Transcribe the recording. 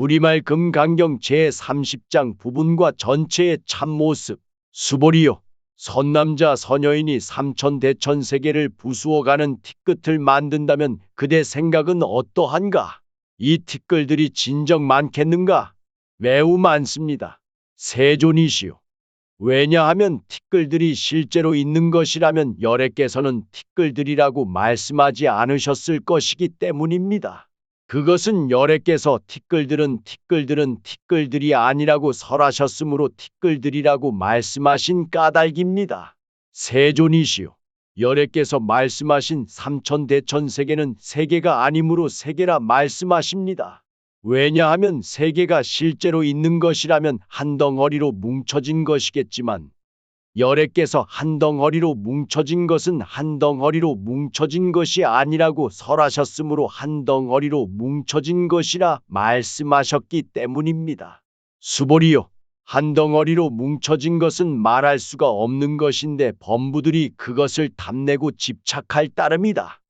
우리말 금강경 제30장 부분과 전체의 참모습. 수보리요. 선남자 선여인이 삼천 대천 세계를 부수어가는 티끝을 만든다면 그대 생각은 어떠한가? 이 티끌들이 진정 많겠는가? 매우 많습니다. 세존이시오. 왜냐하면 티끌들이 실제로 있는 것이라면 열애께서는 티끌들이라고 말씀하지 않으셨을 것이기 때문입니다. 그것은 열애께서 티끌들은 티끌들은 티끌들이 아니라고 설하셨으므로 티끌들이라고 말씀하신 까닭입니다. 세존이시오. 열애께서 말씀하신 삼천대천 세계는 세계가 아니므로 세계라 말씀하십니다. 왜냐하면 세계가 실제로 있는 것이라면 한 덩어리로 뭉쳐진 것이겠지만 열애께서 한 덩어리로 뭉쳐진 것은 한 덩어리로 뭉쳐진 것이 아니라고 설하셨으므로 한 덩어리로 뭉쳐진 것이라 말씀하셨기 때문입니다. 수보리요. 한 덩어리로 뭉쳐진 것은 말할 수가 없는 것인데 범부들이 그것을 탐내고 집착할 따름이다.